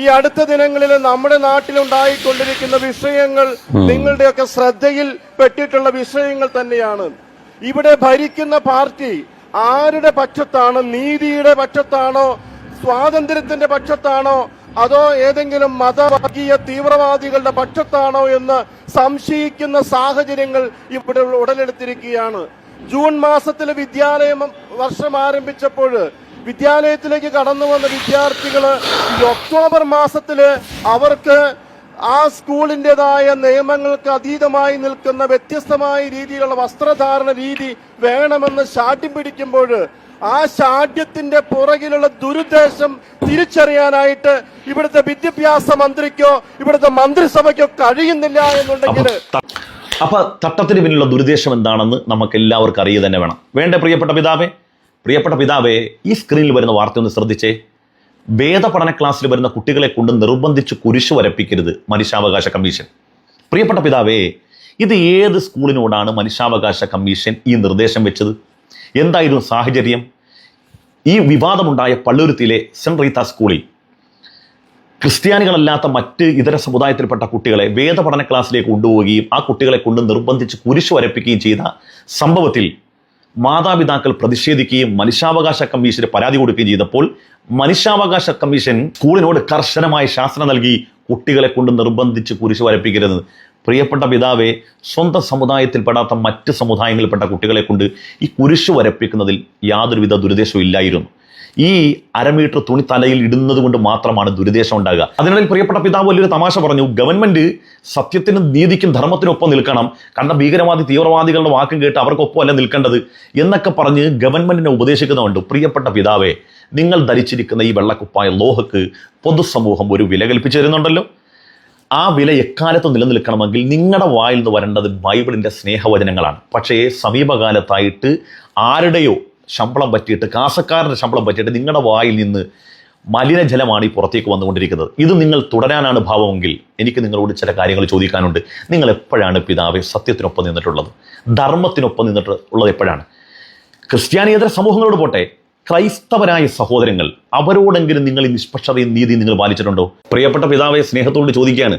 ഈ അടുത്ത ദിനങ്ങളിൽ നമ്മുടെ നാട്ടിലുണ്ടായിക്കൊണ്ടിരിക്കുന്ന വിഷയങ്ങൾ നിങ്ങളുടെയൊക്കെ ശ്രദ്ധയിൽ പെട്ടിട്ടുള്ള വിഷയങ്ങൾ തന്നെയാണ്. ഇവിടെ ഭരിക്കുന്ന പാർട്ടി ആരുടെ പക്ഷത്താണ് നീതിയുടെ പക്ഷത്താണോ സ്വാതന്ത്ര്യത്തിന്റെ പക്ഷത്താണോ അതോ ഏതെങ്കിലും മതവർഗീയ തീവ്രവാദികളുടെ പക്ഷത്താണോ എന്ന് സംശയിക്കുന്ന സാഹചര്യങ്ങൾ ഇവിടെ ഉടലെടുത്തിരിക്കുകയാണ്. ജൂൺ മാസത്തിലെ വിദ്യാലയം വർഷം ആരംഭിച്ചപ്പോൾ വിദ്യാലയത്തിലേക്ക് കടന്നു വന്ന വിദ്യാർത്ഥികൾ ഈ ഒക്ടോബർ മാസത്തിൽ അവർക്ക് ആ സ്കൂളിന്റെതായ നിയമങ്ങൾക്ക് അതീതമായി നിൽക്കുന്ന വ്യത്യസ്തമായ രീതിയിലുള്ള വസ്ത്രധാരണ രീതി വേണമെന്ന് ശാഠ്യം പിടിക്കുമ്പോൾ ആ ശാഠ്യത്തിന്റെ പുറകിലുള്ള ദുരുദ്ദേശം തിരിച്ചറിയാനായിട്ട് ഇവിടുത്തെ വിദ്യാഭ്യാസ മന്ത്രിക്കോ ഇവിടുത്തെ മന്ത്രിസഭയ്ക്കോ കഴിയുന്നില്ല എന്നുണ്ടെങ്കിൽ അപ്പൊ തട്ടത്തിന് പിന്നിലുള്ള ദുരുദ്ദേശം എന്താണെന്ന് നമുക്ക് എല്ലാവർക്കും അറിയുക തന്നെ വേണം. വേണ്ട പ്രിയപ്പെട്ട പിതാവേ? പ്രിയപ്പെട്ട പിതാവേ ഈ സ്ക്രീനിൽ വരുന്ന വാർത്ത ഒന്ന് ശ്രദ്ധിച്ചേ. വേദപഠന ക്ലാസ്സിൽ വരുന്ന കുട്ടികളെ കൊണ്ട് നിർബന്ധിച്ച് കുരിശ് വരപ്പിക്കരുത് മനുഷ്യാവകാശ കമ്മീഷൻ. പ്രിയപ്പെട്ട പിതാവേ ഇത് ഏത് സ്കൂളിനോടാണ് മനുഷ്യാവകാശ കമ്മീഷൻ ഈ നിർദ്ദേശം വെച്ചത്? എന്തായിരുന്നു സാഹചര്യം? ഈ വിവാദമുണ്ടായ പള്ളുരുത്തിയിലെ സെന്റ് റീത്ത സ്കൂളിൽ ക്രിസ്ത്യാനികളല്ലാത്ത മറ്റ് ഇതര സമുദായത്തിൽപ്പെട്ട കുട്ടികളെ വേദപഠന ക്ലാസ്സിലേക്ക് കൊണ്ടുപോവുകയും ആ കുട്ടികളെ കൊണ്ട് നിർബന്ധിച്ച് കുരിശ് വരപ്പിക്കുകയും ചെയ്ത സംഭവത്തിൽ മാതാപിതാക്കൾ പ്രതിഷേധിക്കുകയും മനുഷ്യാവകാശ കമ്മീഷന് പരാതി കൊടുക്കുകയും ചെയ്തപ്പോൾ മനുഷ്യാവകാശ കമ്മീഷൻ സ്കൂളിനോട് കർശനമായ ശാസന നൽകി കുട്ടികളെ കൊണ്ട് നിർബന്ധിച്ച് കുരിശു വരപ്പിക്കരുത്. പ്രിയപ്പെട്ട പിതാവെ സ്വന്തം സമുദായത്തിൽപ്പെടാത്ത മറ്റ് സമുദായങ്ങളിൽപ്പെട്ട കുട്ടികളെ കൊണ്ട് ഈ കുരിശു വരപ്പിക്കുന്നതിൽ യാതൊരുവിധ ദുരുദ്ദേശവും ഇല്ലായിരുന്നു. ഈ അരമീറ്റർ തുണി തലയിൽ ഇടുന്നത് കൊണ്ട് മാത്രമാണ് ദുരുദ്ദേശം ഉണ്ടാകുക. അതിനിടയിൽ പ്രിയപ്പെട്ട പിതാവ് വലിയൊരു തമാശ പറഞ്ഞു ഗവൺമെന്റ് സത്യത്തിനും നീതിക്കും ധർമ്മത്തിനും ഒപ്പം നിൽക്കണം. കണ്ട ഭീകരവാദി തീവ്രവാദികളുടെ വാക്കും കേട്ട് അവർക്കൊപ്പം അല്ല നിൽക്കേണ്ടത്. എന്നൊക്കെ പറഞ്ഞ് ഗവൺമെന്റിനെ ഉപദേശിക്കുന്നുണ്ട് പ്രിയപ്പെട്ട പിതാവേ നിങ്ങൾ ധരിച്ചിരിക്കുന്ന ഈ വെള്ളക്കുപ്പായ ലോഹക്ക് പൊതുസമൂഹം ഒരു വില കൽപ്പിച്ചു തരുന്നുണ്ടല്ലോ. ആ വില എക്കാലത്ത് നിലനിൽക്കണമെങ്കിൽ നിങ്ങളുടെ വായിൽ നിന്ന് വരേണ്ടത് ബൈബിളിന്റെ സ്നേഹവചനങ്ങളാണ്. പക്ഷേ സമീപകാലത്തായിട്ട് ആരുടെയോ ശമ്പളം പറ്റിയിട്ട് കാസക്കാരന്റെ ശമ്പളം പറ്റിയിട്ട് നിങ്ങളുടെ വായിൽ നിന്ന് മലിനജലമാണ് ഈ പുറത്തേക്ക് വന്നുകൊണ്ടിരിക്കുന്നത്. ഇത് നിങ്ങൾ തുടരാനാണ് ഭാവമെങ്കിൽ എനിക്ക് നിങ്ങളോട് ചില കാര്യങ്ങൾ ചോദിക്കാനുണ്ട്. നിങ്ങൾ എപ്പോഴാണ് പിതാവെ സത്യത്തിനൊപ്പം നിന്നിട്ടുള്ളത്? ധർമ്മത്തിനൊപ്പം നിന്നിട്ട് ഉള്ളത് എപ്പോഴാണ്? ക്രിസ്ത്യാനിയേതര സമൂഹങ്ങളോട് പോട്ടെ ക്രൈസ്തവരായ സഹോദരങ്ങൾ അവരോടെങ്കിലും നിങ്ങൾ ഈ നിഷ്പക്ഷതയും നീതി നിങ്ങൾ പാലിച്ചിട്ടുണ്ടോ? പ്രിയപ്പെട്ട പിതാവെ സ്നേഹത്തോട് ചോദിക്കുകയാണ്.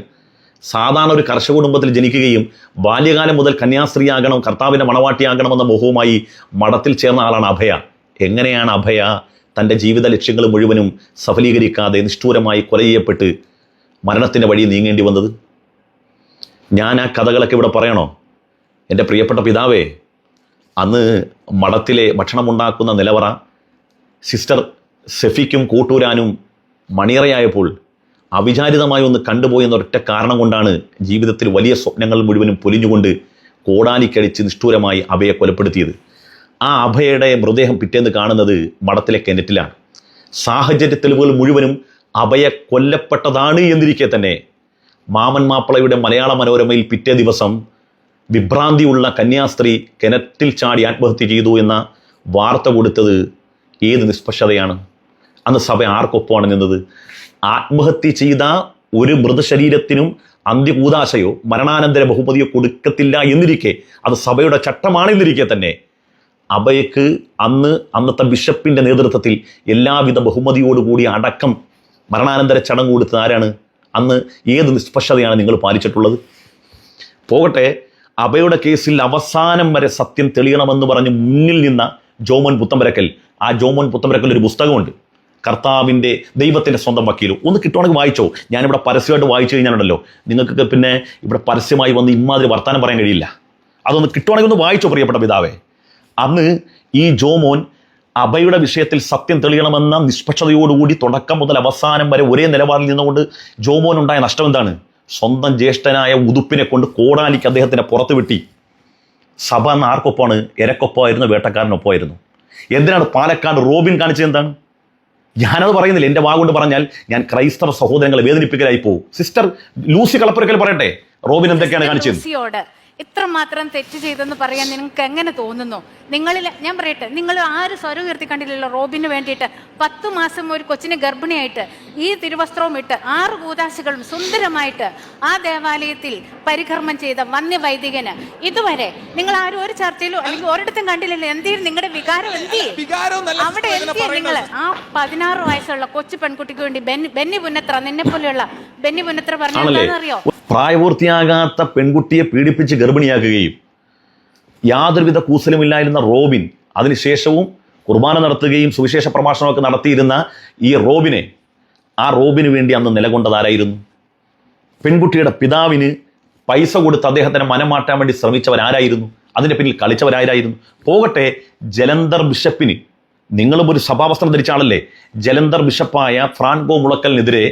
സാധാരണ ഒരു കർഷക കുടുംബത്തിൽ ജനിക്കുകയും ബാല്യകാലം മുതൽ കന്യാസ്ത്രീയാകണം കർത്താവിന്റെ മണവാട്ടിയാകണമെന്ന മോഹവുമായി മഠത്തിൽ ചേർന്ന ആളാണ് അഭയ. എങ്ങനെയാണ് അഭയ തന്റെ ജീവിത ലക്ഷ്യങ്ങൾ മുഴുവനും സഫലീകരിക്കാതെ നിഷ്ഠൂരമായി കൊല ചെയ്യപ്പെട്ട് മരണത്തിന്റെ വഴി നീങ്ങേണ്ടി വന്നത്? ഞാൻ ആ കഥകളൊക്കെ ഇവിടെ പറയണോ? എന്റെ പ്രിയപ്പെട്ട പിതാവേ അന്ന് മഠത്തിലെ ഭക്ഷണമുണ്ടാക്കുന്ന നിലവറ സിസ്റ്റർ സെഫിക്കും കൂട്ടൂരാനും മണിയറയായപ്പോൾ അവിചാരിതമായി ഒന്ന് കണ്ടുപോയെന്ന ഒറ്റ കാരണം കൊണ്ടാണ് ജീവിതത്തിൽ വലിയ സ്വപ്നങ്ങൾ മുഴുവനും പൊലിഞ്ഞുകൊണ്ട് കോടാലിക്കടിച്ച് നിഷ്ഠൂരമായി അഭയെ കൊലപ്പെടുത്തിയത്. ആ അഭയുടെ മൃതദേഹം പിറ്റേന്ന് കാണുന്നത് മഠത്തിലെ കിണറ്റിലാണ്. സാഹചര്യ തെളിവുകൾ മുഴുവനും അഭയ കൊല്ലപ്പെട്ടതാണ് എന്നിരിക്കെ തന്നെ മാമൻ മാപ്പിളയുടെ മലയാള മനോരമയിൽ പിറ്റേ ദിവസം വിഭ്രാന്തിയുള്ള കന്യാസ്ത്രീ കിണറ്റിൽ ചാടി ആത്മഹത്യ ചെയ്തു എന്ന വാർത്ത കൊടുത്തത് ഏത് നിഷ്പക്ഷതയാണ്? അന്ന് സഭ ആർക്കൊപ്പമാണ് നിന്നത്? ആത്മഹത്യ ചെയ്ത ഒരു മൃതശരീരത്തിനും അന്ത്യകൂതാശയോ മരണാനന്തര ബഹുമതിയോ കൊടുക്കത്തില്ല എന്നിരിക്കെ അത് സഭയുടെ ചട്ടമാണെന്നിരിക്കെ തന്നെ അഭയക്ക് അന്ന് അന്നത്തെ ബിഷപ്പിന്റെ നേതൃത്വത്തിൽ എല്ലാവിധ ബഹുമതിയോടുകൂടി അടക്കം മരണാനന്തര ചടങ്ങ് കൊടുത്തത് ആരാണ്? അന്ന് ഏത് നിഷ്പക്ഷതയാണ് നിങ്ങൾ പാലിച്ചിട്ടുള്ളത്? പോകട്ടെ അഭയുടെ കേസിൽ അവസാനം വരെ സത്യം തെളിയണമെന്ന് പറഞ്ഞ് മുന്നിൽ നിന്ന ജോമോൻ പുത്തമ്പരക്കൽ. ആ ജോമോൻ പുത്തമ്പരക്കൽ ഒരു പുസ്തകമുണ്ട്. കർത്താവിന്റെ ദൈവത്തിന്റെ സ്വന്തം വക്കീലും. ഒന്ന് കിട്ടുവാണെങ്കിൽ വായിച്ചോ. ഞാനിവിടെ പരസ്യമായിട്ട് വായിച്ചു കഴിഞ്ഞാലുണ്ടല്ലോ. നിങ്ങൾക്കൊക്കെ പിന്നെ ഇവിടെ പരസ്യമായി വന്ന് ഇമാതിരി വർത്തമാനം പറയാൻ കഴിയില്ല. അതൊന്ന് കിട്ടുവാണെങ്കിൽ ഒന്ന് വായിച്ചോ പ്രിയപ്പെട്ട പിതാവേ. അന്ന് ഈ ജോമോൻ അഭയുടെ വിഷയത്തിൽ സത്യം തെളിയണമെന്ന നിഷ്പക്ഷതയോടുകൂടി തുടക്കം മുതൽ അവസാനം വരെ ഒരേ നിലപാടിൽ നിന്നുകൊണ്ട് ജോമോൻ ഉണ്ടായ നഷ്ടം എന്താണ്? സ്വന്തം ജ്യേഷ്ഠനായ ഉതുപ്പിനെ കൊണ്ട് കോടാലിക്ക് അദ്ദേഹത്തിനെ പുറത്ത് വിട്ടി. സഭ എന്ന ആർക്കൊപ്പമാണ്? എരക്കൊപ്പമായിരുന്നു വേട്ടക്കാരനൊപ്പമായിരുന്നു. എന്തിനാണ് പാലക്കാട് റോബിൻ കാണിച്ചത് എന്താണ്? ഞാനത് പറയുന്നില്ല. എന്റെ വാഗുകൊണ്ട് പറഞ്ഞാൽ ഞാൻ ക്രൈസ്തവ സഹോദരങ്ങളെ വേദനിപ്പിക്കലായി പോകും സിസ്റ്റർ ലൂസി കളപ്പുരക്കൽ പറയട്ടെ? റോബിൻ എന്തൊക്കെയാണ് കാണിച്ചത്? ഇത്രമാത്രം തെറ്റ് ചെയ്തെന്ന് പറയാൻ നിങ്ങൾക്ക് എങ്ങനെ തോന്നുന്നു? നിങ്ങളിൽ ഞാൻ പറയട്ടെ നിങ്ങൾ ആരും സ്വരം ഉയർത്തി കണ്ടില്ലല്ലോ റോബിന് വേണ്ടിയിട്ട്? പത്ത് മാസം ഒരു കൊച്ചിനെ ഗർഭിണിയായിട്ട് ഈ തിരുവസ്ത്രവും ഇട്ട് ആറ് കൂതാശികളും സുന്ദരമായിട്ട് ആ ദേവാലയത്തിൽ പരികർമ്മം ചെയ്ത വന്യവൈദികന്. ഇതുവരെ നിങ്ങൾ ആരും ഒരു ചർച്ചയിലും അല്ലെങ്കിൽ ഒരിടത്തും കണ്ടില്ലല്ലോ എന്തേ നിങ്ങളുടെ വികാരം എന്ത് അവിടെ സിസ്റ്റർ നിങ്ങൾ? ആ പതിനാറ് വയസ്സുള്ള കൊച്ചു പെൺകുട്ടിക്ക് വേണ്ടി ബെന്നി ബെന്നി പുന്നത്ര നിന്നെ പോലെയുള്ള ബെന്നി പുന്നത്ര പറഞ്ഞ എന്താണെന്നറിയോ? പ്രായപൂർത്തിയാകാത്ത പെൺകുട്ടിയെ പീഡിപ്പിച്ച് ഗർഭിണിയാക്കുകയും യാതൊരുവിധ കൂസലുമില്ലായിരുന്ന റോബിൻ അതിനുശേഷവും കുർബാന നടത്തുകയും സുവിശേഷ പ്രഭാഷണമൊക്കെ നടത്തിയിരുന്ന ഈ റോബിനെ ആ റോബിന് വേണ്ടി അന്ന് നിലകൊണ്ടതാരായിരുന്നു? പെൺകുട്ടിയുടെ പിതാവിന് പൈസ കൊടുത്ത് അദ്ദേഹത്തിനെ മനം മാറ്റാൻ വേണ്ടി ശ്രമിച്ചവരാരായിരുന്നു? അതിന്റെ പിന്നിൽ കളിച്ചവരാരായിരുന്നു? പോകട്ടെ ജലന്ധർ ബിഷപ്പിന് നിങ്ങളും ഒരു സഭാവസ്ത്രം ധരിച്ച ആളല്ലേ? ജലന്ധർ ബിഷപ്പായ ഫ്രാൻകോ മുളക്കലിനെതിരെ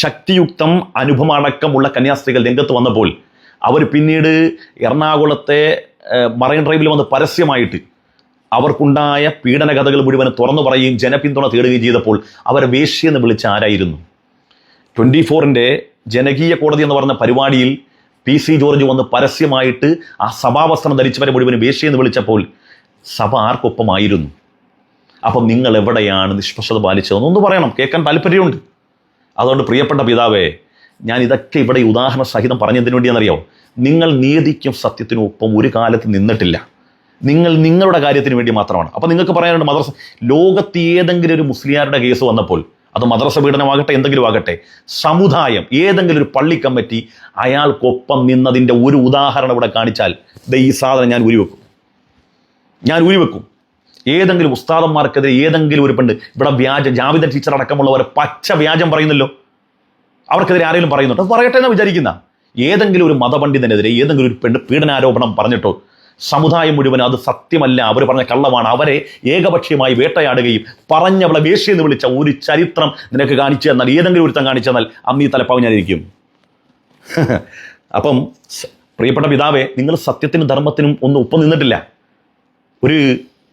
ശക്തിയുക്തം അനുഭവമടക്കമുള്ള കന്യാസ്ത്രീകൾ രംഗത്ത് വന്നപ്പോൾ അവർ പിന്നീട് എറണാകുളത്തെ മറൈൻ ഡ്രൈവിൽ വന്ന് പരസ്യമായിട്ട് അവർക്കുണ്ടായ പീഡന കഥകൾ മുഴുവൻ തുറന്നു പറയുകയും ജനപിന്തുണ തേടുകയും ചെയ്തപ്പോൾ അവരെ വേശ്യെന്ന് വിളിച്ച ആരായിരുന്നു? ട്വന്റി ഫോറിന്റെ ജനകീയ കോടതി എന്ന് പറഞ്ഞ പരിപാടിയിൽ പി സി ജോർജ് വന്ന് പരസ്യമായിട്ട് ആ സഭാവസ്ത്രം ധരിച്ചവരെ മുഴുവൻ വേശ്യെന്ന് വിളിച്ചപ്പോൾ സഭ ആർക്കൊപ്പമായിരുന്നു? അപ്പം നിങ്ങൾ എവിടെയാണ് നിഷ്പക്ഷത പാലിച്ചതെന്ന് ഒന്ന് പറയണം. കേൾക്കാൻ താല്പര്യമുണ്ട്. അതുകൊണ്ട് പ്രിയപ്പെട്ട പിതാവേ ഞാൻ ഇതൊക്കെ ഇവിടെ ഉദാഹരണ സഹിതം പറഞ്ഞതിന് വേണ്ടിയാണെന്നറിയാമോ നിങ്ങൾ നീതിക്കും സത്യത്തിനും ഒപ്പം ഒരു കാലത്ത് നിന്നിട്ടില്ല. നിങ്ങൾ നിങ്ങളുടെ കാര്യത്തിന് വേണ്ടി മാത്രമാണ്. അപ്പം നിങ്ങൾക്ക് പറയാനുണ്ട് മദ്രസ ലോകത്ത് ഏതെങ്കിലും ഒരു മുസ്ലിയാരുടെ കേസ് വന്നപ്പോൾ അത് മദ്രസ പീഡനമാകട്ടെ എന്തെങ്കിലും ആകട്ടെ സമുദായം ഏതെങ്കിലും ഒരു പള്ളി കമ്മിറ്റി അയാൾക്കൊപ്പം നിന്നതിന്റെ ഒരു ഉദാഹരണം ഇവിടെ കാണിച്ചാൽ ദൈ ഈ സാധനം ഞാൻ ഉരുവെക്കും. ഞാൻ ഉരുവെക്കും. ഏതെങ്കിലും ഉസ്താദന്മാർക്കെതിരെ ഏതെങ്കിലും ഒരു പെണ്ണ് ഇവിടെ വ്യാജ ജാവിദ ടീച്ചർ അടക്കമുള്ളവർ പച്ച വ്യാജം പറയുന്നല്ലോ. അവർക്കെതിരെ ആരെങ്കിലും പറയുന്നുണ്ടോ? പറയട്ടെ എന്ന് വിചാരിക്കുന്ന. ഏതെങ്കിലും ഒരു മതപണ്ഡിതനെതിരെ ഏതെങ്കിലും ഒരു പെണ്ണ് പീഡനാരോപണം പറഞ്ഞിട്ടോ? സമുദായം മുഴുവൻ അത് സത്യമല്ല. അവർ പറഞ്ഞ കള്ളമാണ്. അവരെ ഏകപക്ഷീയമായി വേട്ടയാടുകയും പറഞ്ഞവളെ വേശ്യെന്ന് വിളിച്ച ഒരു ചരിത്രം നിനക്ക് കാണിച്ചു തന്നാൽ ഏതെങ്കിലും ഒരുത്തം കാണിച്ചു തന്നാൽ അന്ന് ഈ തലപ്പാവ് ഞാനിരിക്കും അപ്പം പ്രിയപ്പെട്ട പിതാവെ നിങ്ങൾ സത്യത്തിനും ധർമ്മത്തിനും ഒന്നും ഒപ്പം നിന്നിട്ടില്ല. ഒരു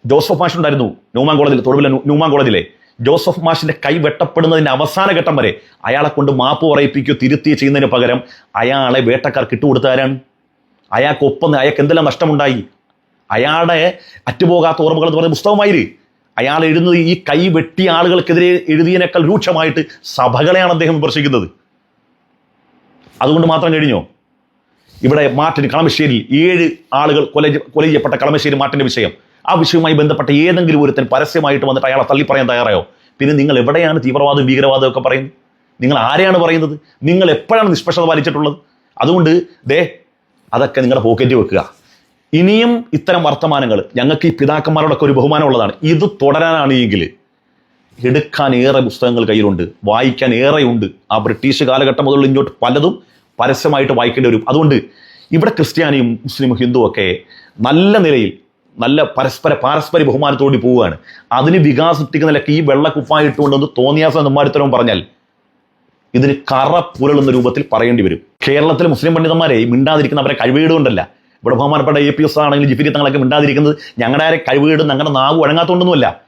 ജോസഫ് മാഷ് ഉണ്ടായിരുന്നു ന്യൂമാൻ കോളേജിൽ തൊടുവിലെ ന്യൂമാൻ കോളേജിലെ. ജോസഫ് മാഷിന്റെ കൈ വെട്ടപ്പെടുന്നതിന്റെ അവസാന ഘട്ടം വരെ അയാളെ കൊണ്ട് മാപ്പ് പറയിപ്പിക്കുകയോ തിരുത്തി ചെയ്യുന്നതിന് പകരം അയാളെ വേട്ടക്കാർക്ക് ഇട്ടുകൊടുത്താരാണ് അയാൾക്കൊപ്പം അയാൾക്ക് എന്തെല്ലാം നഷ്ടമുണ്ടായി? അയാളുടെ അറ്റുപോകാത്ത ഓർമ്മകൾ എന്ന് പറയുന്ന പുസ്തകമായിര്. അയാൾ എഴുതുന്നത് ഈ കൈ വെട്ടിയ ആളുകൾക്കെതിരെ എഴുതിയതിനേക്കാൾ രൂക്ഷമായിട്ട് സഭകളെയാണ് അദ്ദേഹം വിമർശിക്കുന്നത്. അതുകൊണ്ട് മാത്രം കഴിഞ്ഞോ? ഇവിടെ മാർട്ടിൻ കളമശ്ശേരി ഏഴ് ആളുകൾ കൊല കൊല ചെയ്യപ്പെട്ട കളമശ്ശേരി മാർട്ടിന്റെ വിഷയം. ആ വിഷയവുമായി ബന്ധപ്പെട്ട ഏതെങ്കിലും ഒരുത്തൻ പരസ്യമായിട്ട് വന്നിട്ട് അയാളെ തള്ളി പറയാൻ തയ്യാറായോ? പിന്നെ നിങ്ങൾ എവിടെയാണ് തീവ്രവാദവും ഭീകരവാദം ഒക്കെ പറയുന്നത്? നിങ്ങൾ ആരെയാണ് പറയുന്നത്? നിങ്ങൾ എപ്പോഴാണ് നിഷ്പക്ഷത പാലിച്ചിട്ടുള്ളത്? അതുകൊണ്ട് ദേ അതൊക്കെ നിങ്ങളുടെ പോക്കറ്റ് വെക്കുക. ഇനിയും ഇത്തരം വർത്തമാനങ്ങൾ ഞങ്ങൾക്ക് ഈ പിതാക്കന്മാരോടൊക്കെ ഒരു ബഹുമാനമുള്ളതാണ് ഇത് തുടരാനാണ് എങ്കിൽ എടുക്കാൻ ഏറെ പുസ്തകങ്ങൾ കയ്യിലുണ്ട് വായിക്കാൻ ഏറെയുണ്ട്. ആ ബ്രിട്ടീഷ് കാലഘട്ടം മുതൽ ഇങ്ങോട്ട് പലതും പരസ്യമായിട്ട് വായിക്കേണ്ടി വരും. അതുകൊണ്ട് ഇവിടെ ക്രിസ്ത്യാനിയും മുസ്ലിമും ഒക്കെ നല്ല നിലയിൽ നല്ല പരസ്പര പാരസ്പര ബഹുമാനത്തോടി പോവുകയാണ്. അതിന് വികാസിപ്പിക്കുന്ന നിലയ്ക്ക് ഈ വെള്ളക്കുപ്പായി ഇട്ടുകൊണ്ടൊന്ന് തോന്നിയാസം നിർമ്മാരിത്തരവും പറഞ്ഞാൽ ഇതിന് കറ പുരളുന്ന രൂപത്തിൽ പറയേണ്ടി വരും. കേരളത്തിലെ മുസ്ലിം പണ്ഡിതന്മാരെ മിണ്ടാതിരിക്കുന്ന അവരെ കഴിവുകേടുകൊണ്ടല്ല ഇവിടെ ബഹുമാനപ്പെട്ട എ പി എസ് ആണെങ്കിലും ജിഫിരി തങ്ങളൊക്കെ മിണ്ടാതിരിക്കുന്നത് ഞങ്ങളുടെ ആരെ കഴിവുകേട് ഞങ്ങളുടെ നാവ് വഴങ്ങാത്തോണ്ടൊന്നുമല്ല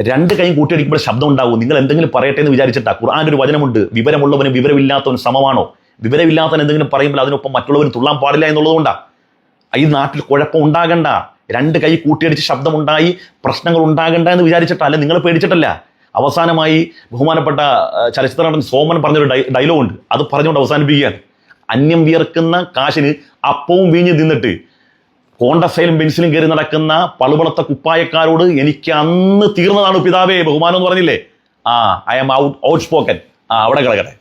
രണ്ട് കൈയും കൂട്ടിയടിക്കുമ്പോൾ ശബ്ദം ഉണ്ടാവും നിങ്ങൾ എന്തെങ്കിലും പറയട്ടെ എന്ന് വിചാരിച്ചിട്ടാ. ഖുർആൻ ഒരു വചനമുണ്ട്. വിവരമുള്ളവനും വിവരമില്ലാത്തവനും സമമാണോ? വിവരമില്ലാത്തവൻ എന്തെങ്കിലും പറയുമ്പോൾ അതിനൊപ്പം മറ്റുള്ളവരും തുള്ളാൻ പാടില്ല എന്നുള്ളതുകൊണ്ടാണ് ഈ നാട്ടിൽ കുഴപ്പം ഉണ്ടാകണ്ട. രണ്ട് കൈ കൂട്ടിയടിച്ച് ശബ്ദമുണ്ടായി പ്രശ്നങ്ങൾ ഉണ്ടാകണ്ട എന്ന് വിചാരിച്ചിട്ടല്ല നിങ്ങൾ പേടിച്ചിട്ടല്ല. അവസാനമായി ബഹുമാനപ്പെട്ട ചലച്ചിത്ര നടൻ സോമൻ പറഞ്ഞൊരു ഡൈ ഡയലോഗ് ഉണ്ട് അത് പറഞ്ഞുകൊണ്ട് അവസാനിപ്പിക്കുകയാണ്. അന്യം വിയർക്കുന്ന കാശിന് അപ്പവും വീഞ്ഞ് തിന്നിട്ട് കോണ്ടസയിലും പെൻസിലും കയറി നടക്കുന്ന പളുപളത്ത കുപ്പായക്കാരോട് എനിക്ക് അന്ന് തീർന്നതാണ് പിതാവേ ബഹുമാനം എന്ന് പറഞ്ഞില്ലേ? ആ I am out outspoken ആ അവിടെ കിടക്കട്ടെ.